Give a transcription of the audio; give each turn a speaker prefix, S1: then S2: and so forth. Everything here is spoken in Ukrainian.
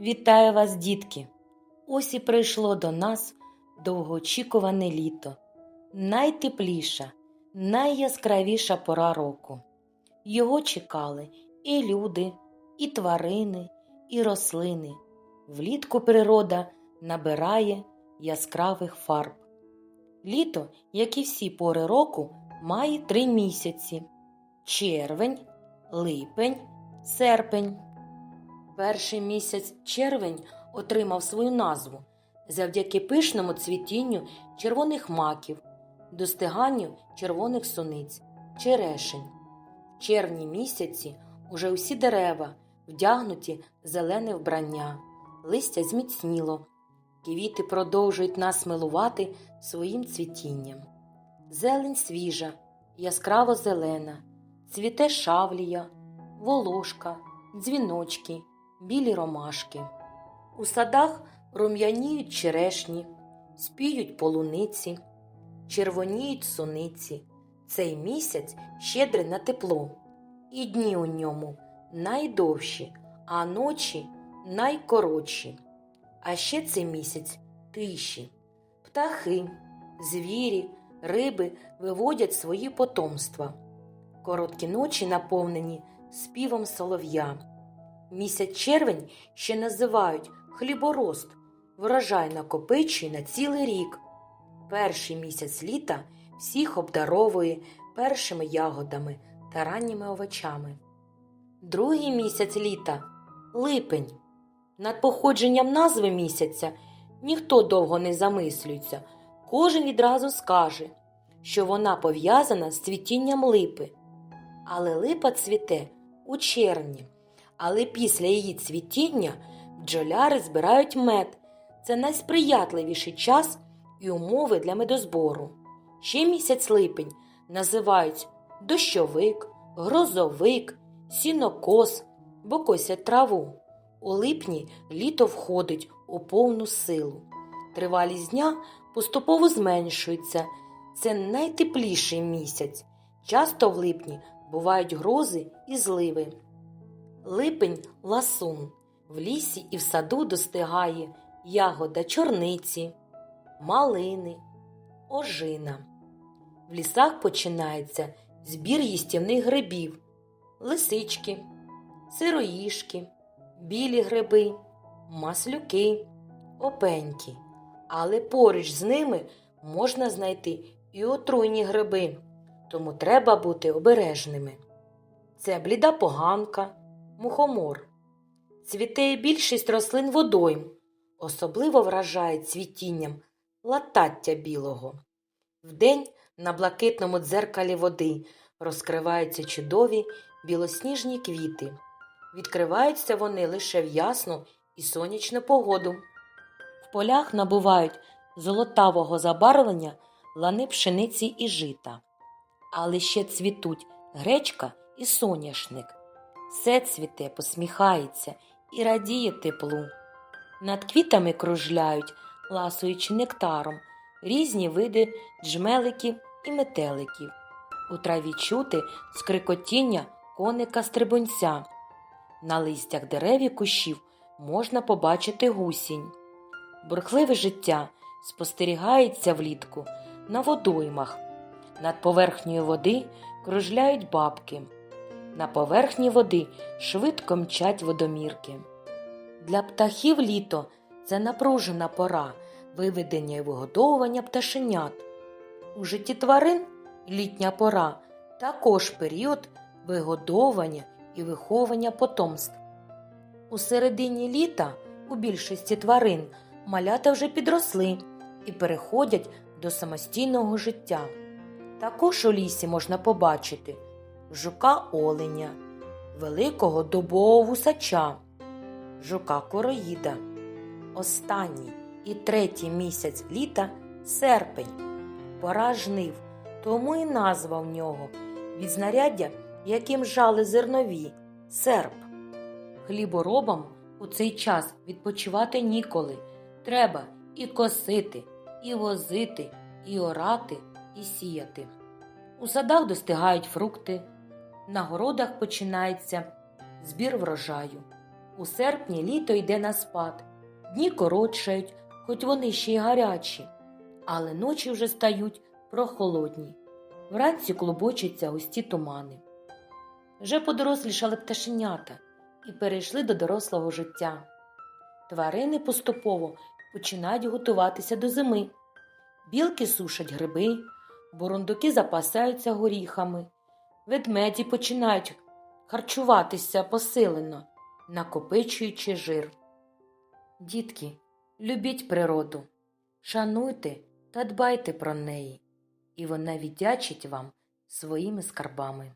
S1: Вітаю вас, дітки! Ось і прийшло до нас довгоочікуване літо, найтепліша, найяскравіша пора року. Його чекали і люди, і тварини, і рослини. Влітку природа набирає яскравих фарб. Літо, як і всі пори року, має три місяці: червень, липень, серпень. Перший місяць червень отримав свою назву завдяки пишному цвітінню червоних маків, достиганню червоних суниць, черешень. В червні місяці уже усі дерева вдягнуті в зелене вбрання, листя зміцніло, квіти продовжують нас милувати своїм цвітінням. Зелень свіжа, яскраво зелена, цвіте шавлія, волошка, дзвіночки, білі ромашки. У садах рум'яніють черешні, спіють полуниці, червоніють суниці. Цей місяць щедрий на тепло, і дні у ньому найдовші, а ночі найкоротші. А ще цей місяць тиші. Птахи, звірі, риби виводять свої потомства. Короткі ночі наповнені співом солов'я. Місяць червень ще називають хліборост, врожай накопичує на цілий рік. Перший місяць літа всіх обдаровує першими ягодами та ранніми овочами. Другий місяць літа липень. Над походженням назви місяця ніхто довго не замислюється, кожен відразу скаже, що вона пов'язана з цвітінням липи. Але липа цвіте у червні, але після її цвітіння бджоляри збирають мед. Це найсприятливіший час і умови для медозбору. Ще місяць липень називають дощовик, грозовик, сінокос, бо траву. У липні літо входить у повну силу. Тривалість дня поступово зменшується. Це найтепліший місяць. Часто в липні бувають грози і зливи. Липень ласун. В лісі і в саду достигає ягода чорниці, малини, ожина. В лісах починається збір їстівних грибів, лисички, сироїшки, білі гриби, маслюки, опеньки. Але поруч з ними можна знайти і отруйні гриби, тому треба бути обережними. Це бліда поганка, мухомор. Цвіте більшість рослин водойм, особливо вражає цвітінням латаття білого. Вдень на блакитному дзеркалі води розкриваються чудові білосніжні квіти. Відкриваються вони лише в ясну і сонячну погоду. В полях набувають золотавого забарвлення лани пшениці і жита, але ще цвітуть гречка і соняшник. Все цвіте, посміхається і радіє теплу. Над квітами кружляють, ласуючи нектаром, різні види джмеликів і метеликів. У траві чути скрикотіння коника стрибунця. На листях дерев і кущів можна побачити гусінь. Бурхливе життя спостерігається влітку на водоймах. Над поверхнею води кружляють бабки. На поверхні води швидко мчать водомірки. Для птахів літо це напружена пора виведення і вигодовування пташенят. У житті тварин літня пора також період вигодовування і виховування потомств. У середині літа у більшості тварин малята вже підросли і переходять до самостійного життя. Також у лісі можна побачити жука оленя, великого добового вусача, жука короїда. Останній і третій місяць літа серпень, пора жнив, тому і назва в нього від знаряддя, яким жали зернові серп. Хліборобам у цей час відпочивати ніколи. Треба і косити, і возити, і орати, і сіяти. У садах достигають фрукти, на городах починається збір врожаю. У серпні літо йде на спад. Дні коротшають, хоч вони ще й гарячі, але ночі вже стають прохолодні. Вранці клубочаться густі тумани. Вже подорослішали пташенята і перейшли до дорослого життя. Тварини поступово починають готуватися до зими. Білки сушать гриби, бурундуки запасаються горіхами, ведмеді починають харчуватися посилено, накопичуючи жир. Дітки, любіть природу, шануйте та дбайте про неї, і вона віддячить вам своїми скарбами.